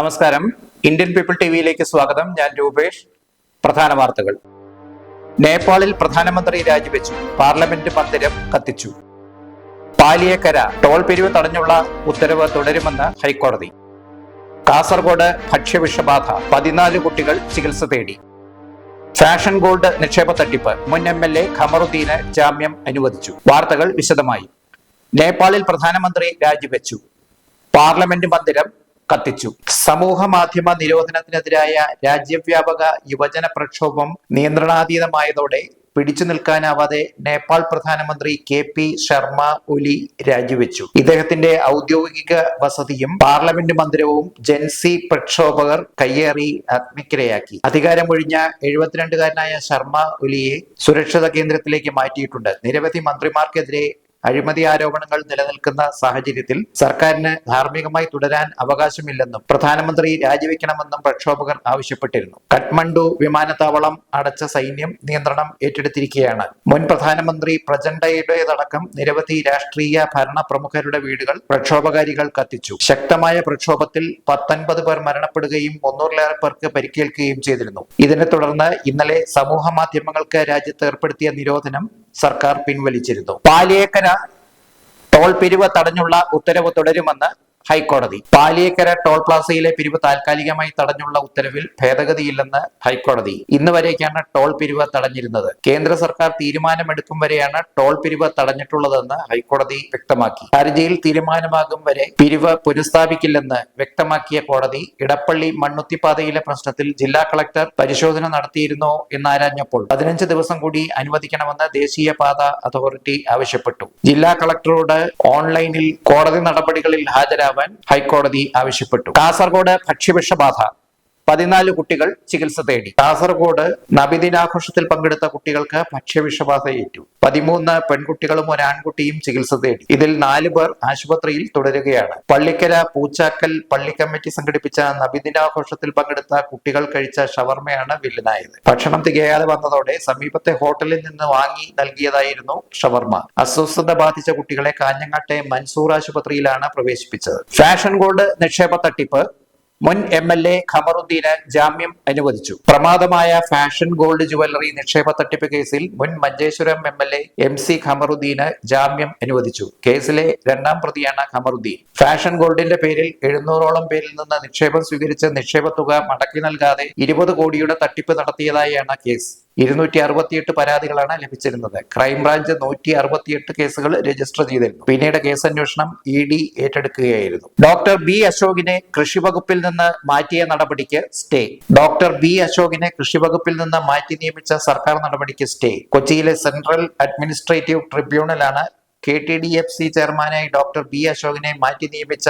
നമസ്കാരം. Indian people T വിയിലേക്ക് സ്വാഗതം. ഞാൻ രൂപേഷ്. പ്രധാന വാർത്തകൾ. നേപ്പാളിൽ പ്രധാനമന്ത്രി രാജിവെച്ചു. പാർലമെന്റ് മന്ദിരം കത്തിച്ചു. പാലിയേക്കര ടോൾ പിരിവ് തടഞ്ഞുള്ള ഉത്തരവ് തുടരുമെന്ന് ഹൈക്കോടതി. കാസർഗോഡ് ഭക്ഷ്യവിഷബാധ. പതിനാല് കുട്ടികൾ ചികിത്സ തേടി. ഫാഷൻ ഗോൾഡ് നിക്ഷേപ തട്ടിപ്പ്. മുൻ എം എൽ എ ഖമറുദ്ദീന് ജാമ്യം അനുവദിച്ചു. വാർത്തകൾ വിശദമായി. നേപ്പാളിൽ പ്രധാനമന്ത്രി രാജിവെച്ചു. പാർലമെന്റ് മന്ദിരം കത്തിച്ചു. സമൂഹ മാധ്യമ നിരോധനത്തിനെതിരായ രാജ്യവ്യാപക യുവജന പ്രക്ഷോഭം നിയന്ത്രണാതീതമായതോടെ പിടിച്ചു നിൽക്കാനാവാതെ നേപ്പാൾ പ്രധാനമന്ത്രി കെ പി ശർമ്മ ഒലി രാജിവെച്ചു. ഇദ്ദേഹത്തിന്റെ ഔദ്യോഗിക വസതിയും പാർലമെന്റ് മന്ദിരവും ജൻസി പ്രക്ഷോഭകർ കയ്യേറി അഗ്നിക്കിരയാക്കി. അധികാരമൊഴിഞ്ഞ എഴുപത്തിരണ്ടുകാരനായ ശർമ്മ ഒലിയെ സുരക്ഷിത കേന്ദ്രത്തിലേക്ക് മാറ്റിയിട്ടുണ്ട്. നിരവധി മന്ത്രിമാർക്കെതിരെ അഴിമതി ആരോപണങ്ങൾ നിലനിൽക്കുന്ന സാഹചര്യത്തിൽ സർക്കാരിന് ധാർമ്മികമായി തുടരാൻ അവകാശമില്ലെന്നും പ്രധാനമന്ത്രി രാജിവെക്കണമെന്നും പ്രക്ഷോഭകർ ആവശ്യപ്പെട്ടിരുന്നു. കഠ്മണ്ഡു വിമാനത്താവളം അടച്ച സൈന്യം നിയന്ത്രണം ഏറ്റെടുത്തിരിക്കുകയാണ്. മുൻ പ്രധാനമന്ത്രി പ്രചണ്ഡയുടേതടക്കം നിരവധി രാഷ്ട്രീയ ഭരണ പ്രമുഖരുടെ വീടുകൾ പ്രക്ഷോഭകാരികൾ കത്തിച്ചു. ശക്തമായ പ്രക്ഷോഭത്തിൽ പത്തൊൻപത് പേർ മരണപ്പെടുകയും മുന്നൂറിലേറെ പേർക്ക് പരിക്കേൽക്കുകയും ചെയ്തിരുന്നു. ഇതിനെ തുടർന്ന് ഇന്നലെ സമൂഹ മാധ്യമങ്ങൾക്ക് രാജ്യത്ത് ഏർപ്പെടുത്തിയ നിരോധനം സർക്കാർ പിൻവലിച്ചിരുന്നു. പാലിയേക്കര ടോൾ പിരിവ് തടഞ്ഞുള്ള ഉത്തരവ് തുടരുമെന്ന് ഹൈക്കോടതി. പാലിയേക്കര ടോൾ പ്ലാസയിലെ പിരിവ് താൽക്കാലികമായി തടഞ്ഞുള്ള ഉത്തരവിൽ ഭേദഗതിയില്ലെന്ന് ഹൈക്കോടതി. ഇന്ന് വരേക്കാണ് ടോൾ പിരിവ് തടഞ്ഞിരുന്നത്. കേന്ദ്ര സർക്കാർ തീരുമാനമെടുക്കും വരെയാണ് ടോൾ പിരിവ് തടഞ്ഞിട്ടുള്ളതെന്ന് ഹൈക്കോടതി വ്യക്തമാക്കി. ഹർജിയിൽ തീരുമാനമാകും വരെ പിരിവ് പുനഃസ്ഥാപിക്കില്ലെന്ന് വ്യക്തമാക്കിയ കോടതി ഇടപ്പള്ളി മണ്ണുത്തിപ്പാതയിലെ പ്രശ്നത്തിൽ ജില്ലാ കളക്ടർ പരിശോധന നടത്തിയിരുന്നോ എന്നാരാഞ്ഞപ്പോൾ പതിനഞ്ച് ദിവസം കൂടി അനുവദിക്കണമെന്ന് ദേശീയ പാത അതോറിറ്റി ആവശ്യപ്പെട്ടു. ജില്ലാ കളക്ടറോട് ഓൺലൈനിൽ കോടതി നടപടികളിൽ ഹാജരാവാൻ ഹൈക്കോടതി ആവശ്യപ്പെട്ടു. കാസർഗോഡ് ഭക്ഷ്യവിഷബാധ പതിനാല് കുട്ടികൾ ചികിത്സ തേടി. കാസർഗോഡ് നബിദിനാഘോഷത്തിൽ പങ്കെടുത്ത കുട്ടികൾക്ക് ഭക്ഷ്യവിഷബാധയേറ്റു പതിമൂന്ന് പെൺകുട്ടികളും ഒരു ആൺകുട്ടിയും ചികിത്സ തേടി. ഇതിൽ നാല് പേർ ആശുപത്രിയിൽ തുടരുകയാണ്. പള്ളിക്കര പൂച്ചാക്കൽ പള്ളി കമ്മിറ്റി സംഘടിപ്പിച്ച നബിദിനാഘോഷത്തിൽ പങ്കെടുത്ത കുട്ടികൾ കഴിച്ച ഷവർമയാണ് വില്ലനായത്. ഭക്ഷണം തികയാതെ വന്നതോടെ സമീപത്തെ ഹോട്ടലിൽ നിന്ന് വാങ്ങി നൽകിയതായിരുന്നു ഷവർമ. അസ്വസ്ഥത ബാധിച്ച കുട്ടികളെ കാഞ്ഞങ്ങാട്ടെ മൻസൂർ ആശുപത്രിയിലാണ് പ്രവേശിപ്പിച്ചത്. ഫാഷൻ ഗോൾഡ് നിക്ഷേപ തട്ടിപ്പ് മുൻ എം എൽ എ ഖമറുദ്ദീന് ജാമ്യം അനുവദിച്ചു. പ്രമാദമായ ഫാഷൻ ഗോൾഡ് ജുവല്ലറി നിക്ഷേപ തട്ടിപ്പ് കേസിൽ മുൻ Manjeshwaram M L A M C ഖമറുദ്ദീന് ജാമ്യം അനുവദിച്ചു. കേസിലെ രണ്ടാം പ്രതിയാണ് ഖമറുദ്ദീൻ. ഫാഷൻ ഗോൾഡിന്റെ പേരിൽ എഴുന്നൂറോളം പേരിൽ നിന്ന് നിക്ഷേപം സ്വീകരിച്ച നിക്ഷേപ തുക മടക്കി നൽകാതെ ഇരുപത് കോടിയുടെ തട്ടിപ്പ് നടത്തിയതായാണ് കേസ്. ഇരുന്നൂറ്റി അറുപത്തിയെട്ട് പരാതികളാണ് ലഭിച്ചിരുന്നത്. ക്രൈംബ്രാഞ്ച് നൂറ്റി അറുപത്തിയെട്ട് കേസുകൾ രജിസ്റ്റർ ചെയ്തിരുന്നു. പിന്നീട് കേസന്വേഷണം ഇ ഡി ഏറ്റെടുക്കുകയായിരുന്നു. ഡോക്ടർ ബി അശോകിനെ കൃഷിവകുപ്പിൽ നിന്ന് മാറ്റിയ നടപടിക്ക് സ്റ്റേ. ഡോക്ടർ ബി അശോകിനെ കൃഷിവകുപ്പിൽ നിന്ന് മാറ്റി നിയമിച്ച സർക്കാർ നടപടിക്ക് സ്റ്റേ. കൊച്ചിയിലെ central administrative ട്രിബ്യൂണലാണ് K T D F C ചെയർമാനായി ഡോക്ടർ ബി അശോകിനെ മാറ്റി നിയമിച്ച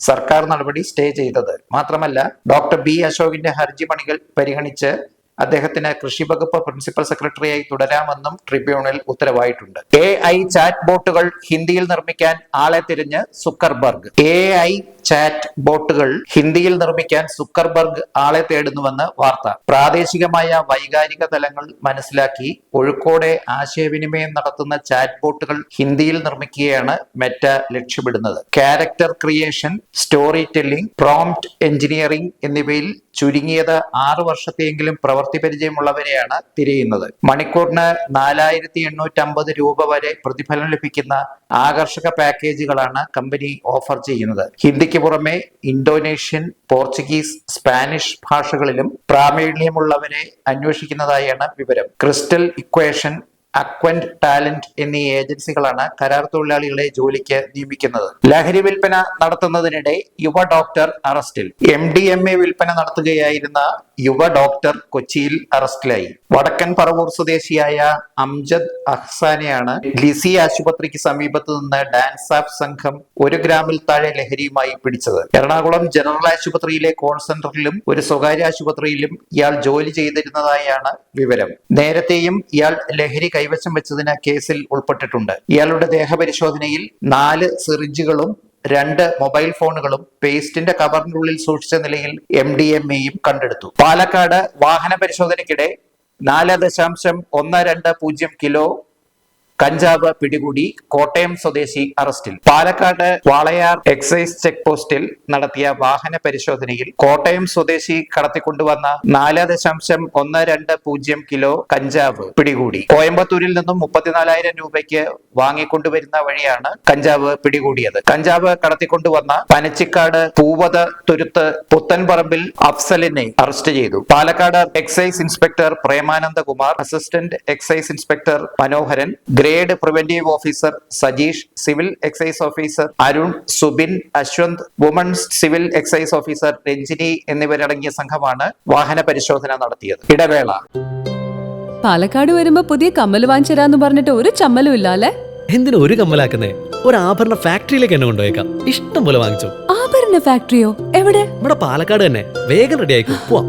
സർക്കാർ നടപടി സ്റ്റേ ചെയ്തത്. മാത്രമല്ല ഡോക്ടർ ബി അശോകിന്റെ ഹർജി പണികൾ പരിഗണിച്ച് അദ്ദേഹത്തിന് കൃഷി വകുപ്പ് പ്രിൻസിപ്പൽ സെക്രട്ടറിയായി തുടരാമെന്നും ട്രിബ്യൂണൽ ഉത്തരവായിട്ടുണ്ട്. എ ഐ ചാറ്റ് ബോട്ടുകൾ ഹിന്ദിയിൽ നിർമ്മിക്കാൻ ആളെ തിരിഞ്ഞ് സുക്കർബർഗ്. എ ഐ ചാറ്റ് ബോട്ടുകൾ ഹിന്ദിയിൽ നിർമ്മിക്കാൻ സുക്കർബർഗ് ആളെ തേടുന്നുവെന്ന് വാർത്ത. പ്രാദേശികമായ വൈകാരിക തലങ്ങൾ മനസ്സിലാക്കി ഒഴുക്കോടെ ആശയവിനിമയം നടത്തുന്ന ചാറ്റ് ബോട്ടുകൾ ഹിന്ദിയിൽ നിർമ്മിക്കുകയാണ് മെറ്റ ലക്ഷ്യമിടുന്നത്. Character creation storytelling prompt engineering എന്നിവയിൽ ചുരുങ്ങിയത് ആറു വർഷത്തെയെങ്കിലും പ്രവൃത്തി പരിചയമുള്ളവരെയാണ് തിരയുന്നത്. മണിക്കൂറിന് നാലായിരത്തി എണ്ണൂറ്റി അമ്പത് രൂപ വരെ പ്രതിഫലം ലഭിക്കുന്ന ആകർഷക പാക്കേജുകളാണ് കമ്പനി ഓഫർ ചെയ്യുന്നത്. ഹിന്ദിക്ക് പുറമെ ഇന്തോനേഷ്യൻ പോർച്ചുഗീസ് സ്പാനിഷ് ഭാഷകളിലും പ്രാവീണ്യമുള്ളവരെ അന്വേഷിക്കുന്നതായാണ് വിവരം. ക്രിസ്റ്റൽ ഇക്വേഷൻ അക്വന്റ് ടാലന്റ് എന്നീ ഏജൻസികളാണ് കരാർ തൊഴിലാളികളെ ജോലിക്ക് നിയമിക്കുന്നത്. ലഹരി വിൽപ്പന നടത്തുന്നതിനിടെ യുവ ഡോക്ടർ അറസ്റ്റിൽ. എം ഡി എം എ വിൽപ്പന നടത്തുകയായിരുന്ന യുവ ഡോക്ടർ കൊച്ചിയിൽ അറസ്റ്റിലായി. വടക്കൻ പറവൂർ സ്വദേശിയായ അംജദ് അഹ്സാനെയാണ് ലിസി ആശുപത്രിക്ക് സമീപത്ത് നിന്ന് ഡാൻസ് ആപ്പ് സംഘം ഒരു ഗ്രാമിൽ താഴെ ലഹരിയുമായി പിടിച്ചത്. എറണാകുളം ജനറൽ ആശുപത്രിയിലെ കോൾ സെന്ററിലും ഒരു സ്വകാര്യ ആശുപത്രിയിലും ഇയാൾ ജോലി ചെയ്തിരുന്നതായാണ് വിവരം. നേരത്തെയും ഇയാൾ ലഹരി കൈവശം വെച്ചതിന് കേസിൽ ഉൾപ്പെട്ടിട്ടുണ്ട്. ഇയാളുടെ ദേഹപരിശോധനയിൽ നാല് സിറിഞ്ചുകളും രണ്ട് മൊബൈൽ ഫോണുകളും പേസ്റ്റിന്റെ കവറിനുള്ളിൽ സൂക്ഷിച്ച നിലയിൽ എം ഡി എം എയും കണ്ടെടുത്തു. പാലക്കാട് വാഹന പരിശോധനയ്ക്കിടെ നാല് ദശാംശം ഒന്ന് രണ്ട് പൂജ്യം കിലോ കഞ്ചാവ് പിടികൂടി കോട്ടയം സ്വദേശി അറസ്റ്റിൽ. പാലക്കാട് വാളയാർ എക്സൈസ് ചെക്ക് പോസ്റ്റിൽ നടത്തിയ വാഹന പരിശോധനയിൽ കോട്ടയം സ്വദേശി കടത്തിക്കൊണ്ടുവന്ന നാല് ദശാംശം ഒന്ന് രണ്ട് പൂജ്യം കിലോ കഞ്ചാവ് പിടികൂടി. കോയമ്പത്തൂരിൽ നിന്നും മുപ്പത്തിനാലായിരം രൂപയ്ക്ക് വാങ്ങിക്കൊണ്ടുവരുന്ന വഴിയാണ് കഞ്ചാവ് പിടികൂടിയത്. കഞ്ചാവ് കടത്തിക്കൊണ്ടുവന്ന പനച്ചിക്കാട് പൂവത തുരുത്ത് പുത്തൻപറമ്പിൽ അഫ്സലിനെ അറസ്റ്റ് ചെയ്തു. Palakkad excise inspector Premanandakumar assistant excise inspector Manoharan grade preventive officer Sajeesh civil excise officer Arun Subin Ashwanth women's civil excise officer Ranjini എന്നിവരടങ്ങിയ സംഘമാണ് വാഹന പരിശോധന നടത്തിയത്. ഇടവേള. പാലക്കാട് വരുമ്പോ പുതിയ കമ്മൽ വാങ്ങിച്ചരാന്ന് പറഞ്ഞിട്ട് ഒരു ചമ്മലും ഇല്ല അല്ലെ എന്തിനു ഒരു കമ്മലാക്കുന്നേ? ഒരു ആഭരണ ഫാക്ടറിയിലേക്ക് എന്നെ കൊണ്ടുപോയേക്കാം. ഇഷ്ടം പോലെ വാങ്ങിച്ചു. ആഭരണ ഫാക്ടറിയോ? എവിടെ? ഇവിടെ പാലക്കാട് തന്നെ. വേഗം റെഡി ആയിക്കോ. പോവാം.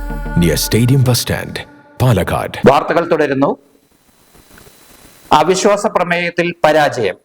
near stadium bus stand Palakkad വാർത്തകൾ തുടരുന്നു. അവിശ്വാസ പ്രമേയത്തിൽ പരാജയം.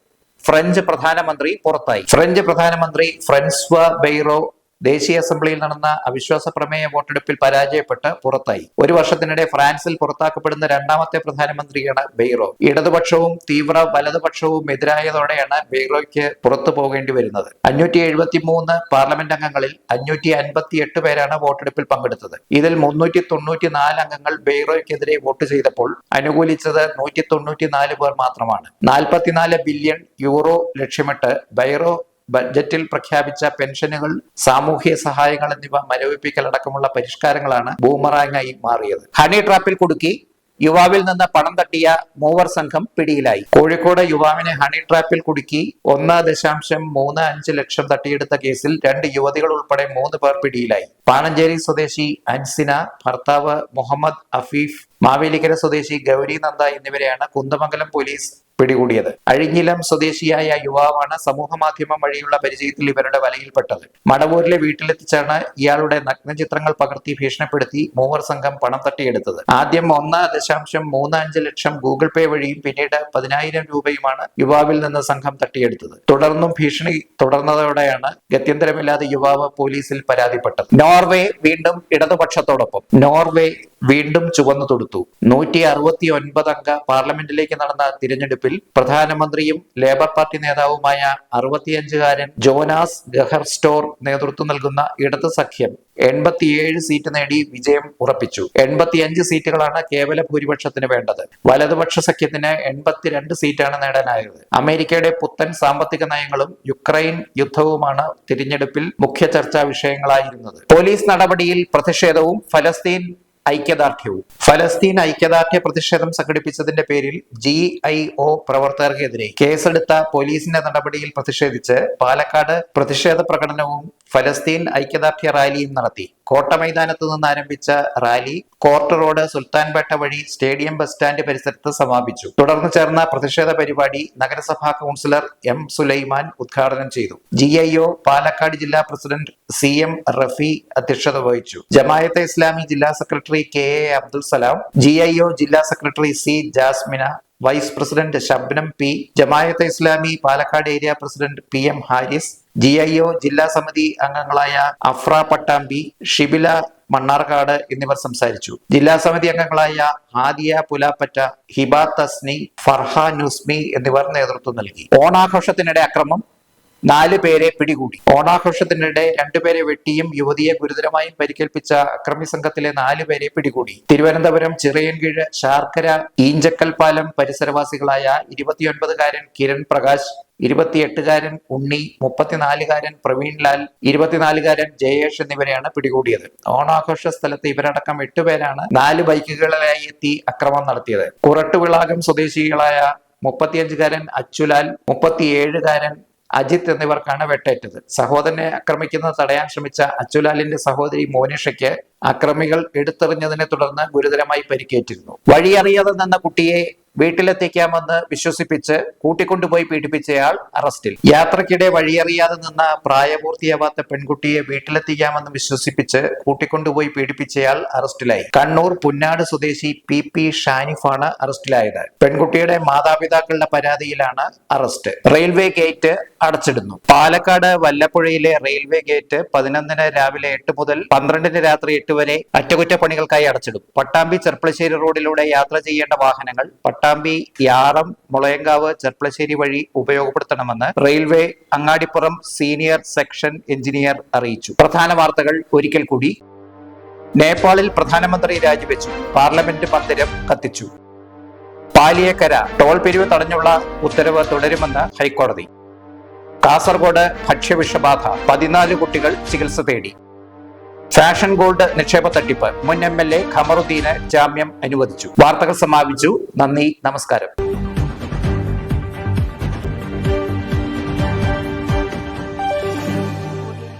ഫ്രഞ്ച് പ്രധാനമന്ത്രി പുറത്തായി. ഫ്രഞ്ച് പ്രധാനമന്ത്രി ഫ്രൻസ്വ ബെയ്റോ ദേശീയ അസംബ്ലിയിൽ നടന്ന അവിശ്വാസ പ്രമേയ വോട്ടെടുപ്പിൽ പരാജയപ്പെട്ട് പുറത്തായി. ഒരു വർഷത്തിനിടെ ഫ്രാൻസിൽ പുറത്താക്കപ്പെടുന്ന രണ്ടാമത്തെ പ്രധാനമന്ത്രിയാണ് ബെയ്റോ. ഇടതുപക്ഷവും തീവ്ര വലതുപക്ഷവും എതിരായതോടെയാണ് ബെയ്റോയ്ക്ക് പുറത്തു പോകേണ്ടി വരുന്നത്. അഞ്ഞൂറ്റി എഴുപത്തി മൂന്ന് പാർലമെന്റ് അംഗങ്ങളിൽ അഞ്ഞൂറ്റി അൻപത്തി എട്ട് പേരാണ് വോട്ടെടുപ്പിൽ പങ്കെടുത്തത്. ഇതിൽ മുന്നൂറ്റി തൊണ്ണൂറ്റി നാല് അംഗങ്ങൾ ബെയ്റോയ്ക്കെതിരെ വോട്ട് ചെയ്തപ്പോൾ അനുകൂലിച്ചത് നൂറ്റി തൊണ്ണൂറ്റി നാല് പേർ മാത്രമാണ്. നാൽപ്പത്തിനാല് ബില്യൺ യൂറോ ലക്ഷ്യമിട്ട് ബൈറോ ബഡ്ജറ്റിൽ പ്രഖ്യാപിച്ച പെൻഷനുകൾ സാമൂഹ്യ സഹായങ്ങൾ എന്നിവ മരവിപ്പിക്കൽ അടക്കമുള്ള പരിഷ്കാരങ്ങളാണ് ബൂമറാങ്ങായി മാറിയത്. ഹണി ട്രാപ്പിൽ കുടുക്കി യുവാവിൽ നിന്ന് പണം തട്ടിയ മൂവർ സംഘം പിടിയിലായി. കോഴിക്കോട് യുവാവിനെ ഹണി ട്രാപ്പിൽ കുടുക്കി ഒന്ന് ദശാംശം മൂന്ന് അഞ്ച് ലക്ഷം തട്ടിയെടുത്ത കേസിൽ രണ്ട് യുവതികൾ ഉൾപ്പെടെ മൂന്ന് പേർ പിടിയിലായി. പാണഞ്ചേരി സ്വദേശി അൻസിന ഭർത്താവ് മുഹമ്മദ് അഫീഫ് മാവേലിക്കര സ്വദേശി ഗൗരി നന്ദ എന്നിവരെയാണ് കുന്ദമംഗലം പോലീസ് പിടികൂടിയത്. അഴിഞ്ഞിലം സ്വദേശിയായ യുവാവാണ് സമൂഹ മാധ്യമം വഴിയുള്ള പരിചയത്തിൽ ഇവരുടെ വലയിൽപ്പെട്ടത്. മടവൂരിലെ വീട്ടിലെത്തിച്ചാണ് ഇയാളുടെ നഗ്നചിത്രങ്ങൾ പകർത്തി ഭീഷണിപ്പെടുത്തി മൂവർ സംഘം പണം തട്ടിയെടുത്തത്. ആദ്യം ഒന്ന് ദശാംശം മൂന്ന് അഞ്ച് ലക്ഷം ഗൂഗിൾ പേ വഴിയും പിന്നീട് പതിനായിരം രൂപയുമാണ് യുവാവിൽ നിന്ന് സംഘം തട്ടിയെടുത്തത്. തുടർന്നും ഭീഷണി തുടർന്നതോടെയാണ് ഗത്യന്തരമില്ലാതെ യുവാവ് പോലീസിൽ പരാതിപ്പെട്ടത്. നോർവേ വീണ്ടും ഇടതുപക്ഷത്തോടൊപ്പം. നോർവേ വീണ്ടും ചുവന്നു തൊടുത്തു. നൂറ്റി അറുപത്തി ഒൻപത് അംഗ പാർലമെന്റിലേക്ക് നടന്ന തിരഞ്ഞെടുപ്പിൽ പ്രധാനമന്ത്രിയും ലേബർ പാർട്ടി നേതാവുമായ അറുപത്തിയഞ്ചുകാരൻ ജോനാസ് ഗഹർസ്റ്റോർ നേതൃത്വം നൽകുന്ന ഇടത് സഖ്യം എൺപത്തിയേഴ് സീറ്റ് നേടി വിജയം ഉറപ്പിച്ചു. എൺപത്തിയഞ്ച് സീറ്റുകളാണ് കേവല ഭൂരിപക്ഷത്തിന് വേണ്ടത്. വലതുപക്ഷ സഖ്യത്തിന് എൺപത്തിരണ്ട് സീറ്റാണ് നേടാനായത്. അമേരിക്കയുടെ പുത്തൻ സാമ്പത്തിക നയങ്ങളും യുക്രൈൻ യുദ്ധവുമാണ് തിരഞ്ഞെടുപ്പിൽ മുഖ്യ ചർച്ചാ വിഷയങ്ങളായിരുന്നത്. പോലീസ് നടപടിയിൽ പ്രതിഷേധവും ഫലസ്തീൻ ഐക്യദാർഢ്യവും. ഫലസ്തീൻ ഐക്യദാർഢ്യ പ്രതിഷേധം സംഘടിപ്പിച്ചതിന്റെ പേരിൽ ജി ഐ ഒ പ്രവർത്തകർക്കെതിരെ കേസെടുത്ത പോലീസിന്റെ നടപടിയിൽ പ്രതിഷേധിച്ച് പാലക്കാട് പ്രതിഷേധ പ്രകടനവും ഫലസ്തീൻ ഐക്യദാർഢ്യ റാലിയും നടത്തി. കോട്ട മൈതാനത്ത് നിന്ന് ആരംഭിച്ച റാലി കോർട്ട് റോഡ് സുൽത്താൻപേട്ട വഴി സ്റ്റേഡിയം ബസ് സ്റ്റാൻഡ് പരിസരത്ത് സമാപിച്ചു. തുടർന്ന് ചേർന്ന പ്രതിഷേധ പരിപാടി നഗരസഭാ കൗൺസിലർ എം സുലൈമാൻ ഉദ്ഘാടനം ചെയ്തു. ജി ഐ ഒ പാലക്കാട് ജില്ലാ പ്രസിഡന്റ് സി എം റഫി അധ്യക്ഷത വഹിച്ചു. ജമായത്തെ ഇസ്ലാമി ജില്ലാ secretary K A Abdul Salam G I O ജില്ലാ secretary C Jasmina vice president Shabnam P Jamaate Islami Palakkad area president P M Haris G I O ജില്ലാ സമിതി അംഗങ്ങളായ AHPRA Pattambi Shibila Mannarkkad എന്നിവർ സംസാരിച്ചു. ജില്ലാ സമിതി അംഗങ്ങളായ ആദിയ പുലാപ്പറ്റ ഹിബ തസ്നി ഫർഹ നുസ്മി എന്നിവർ നേതൃത്വം നൽകി. ഓണാഘോഷത്തിനിടെ അക്രമം നാല് പേരെ പിടികൂടി. ഓണാഘോഷത്തിനിടെ രണ്ടുപേരെ വെട്ടിയും യുവതിയെ ഗുരുതരമായും പരിക്കേൽപ്പിച്ച അക്രമി സംഘത്തിലെ നാല് പേരെ പിടികൂടി. തിരുവനന്തപുരം ചിറയൻകീഴ് ശാർക്കര ഈഞ്ചക്കൽ പാലം പരിസരവാസികളായ ഇരുപത്തിയൊൻപതുകാരൻ കിരൺ പ്രകാശ് ഇരുപത്തിയെട്ടുകാരൻ ഉണ്ണി മുപ്പത്തിനാലുകാരൻ പ്രവീൺലാൽ ഇരുപത്തിനാലുകാരൻ ജയേഷ് എന്നിവരെയാണ് പിടികൂടിയത്. ഓണാഘോഷ സ്ഥലത്ത് ഇവരടക്കം എട്ടുപേരാണ് നാല് ബൈക്കുകളിലായി എത്തി അക്രമം നടത്തിയത്. കുറട്ടുവിളാകം സ്വദേശികളായ മുപ്പത്തിയഞ്ചുകാരൻ അച്ചുലാൽ മുപ്പത്തിയേഴുകാരൻ അജിത് എന്നിവർക്കാണ് വെട്ടേറ്റത്. സഹോദരനെ ആക്രമിക്കുന്നത് തടയാൻ ശ്രമിച്ച അച്ചുലാലിന്റെ സഹോദരി മോനിഷയ്ക്ക് അക്രമികൾ എടുത്തെറിഞ്ഞതിനെ തുടർന്ന് ഗുരുതരമായി പരിക്കേറ്റിരുന്നു. വഴിയറിയാതെ നിന്ന കുട്ടിയെ വീട്ടിലെത്തിക്കാമെന്ന് വിശ്വസിപ്പിച്ച് കൂട്ടിക്കൊണ്ടുപോയി പീഡിപ്പിച്ചയാൾ അറസ്റ്റിൽ. യാത്രക്കിടെ വഴിയറിയാതെ നിന്ന പ്രായപൂർത്തിയാവാത്ത പെൺകുട്ടിയെ വീട്ടിലെത്തിക്കാമെന്ന് വിശ്വസിപ്പിച്ച് കൂട്ടിക്കൊണ്ടുപോയി പീഡിപ്പിച്ചയാൾ അറസ്റ്റിലായി. കണ്ണൂർ പുന്നാട് സ്വദേശി പി പി ഷാനിഫാണ് അറസ്റ്റിലായത്. പെൺകുട്ടിയുടെ മാതാപിതാക്കളുടെ പരാതിയിലാണ് അറസ്റ്റ്. റെയിൽവേ ഗേറ്റ് അടച്ചിടുന്നു. പാലക്കാട് വല്ലപ്പുഴയിലെ റെയിൽവേ ഗേറ്റ് പതിനൊന്നിന് രാവിലെ എട്ട് മുതൽ പന്ത്രണ്ടിന് രാത്രി എട്ട് വരെ അറ്റകുറ്റപ്പണികൾക്കായി അടച്ചിടും. പട്ടാമ്പി ചെർപ്പളശ്ശേരി റോഡിലൂടെ യാത്ര ചെയ്യേണ്ട വാഹനങ്ങൾ പട്ടാമ്പി യാറം മുളയങ്കാവ് ചെർപ്പളശ്ശേരി വഴി ഉപയോഗപ്പെടുത്തണമെന്ന് railway Angadipuram senior section engineer അറിയിച്ചു. പ്രധാന വാർത്തകൾ ഒരിക്കൽ കൂടി. നേപ്പാളിൽ പ്രധാനമന്ത്രി രാജിവെച്ചു. പാർലമെന്റ് മന്ദിരം കത്തിച്ചു. പാലിയേക്കര ടോൾ പിരിവ് തടഞ്ഞുള്ള ഉത്തരവ് തുടരുമെന്ന് ഹൈക്കോടതി. കാസർഗോഡ് ഭക്ഷ്യവിഷബാധ. പതിനാല് കുട്ടികൾ ചികിത്സ തേടി. ഫാഷൻ ഗോൾഡ് നിക്ഷേപ തട്ടിപ്പ്. മുൻ എം എൽ എ ഖമറുദ്ദീന് ജാമ്യം അനുവദിച്ചു. വാർത്തകൾ സമാപിച്ചു. നന്ദി. നമസ്കാരം.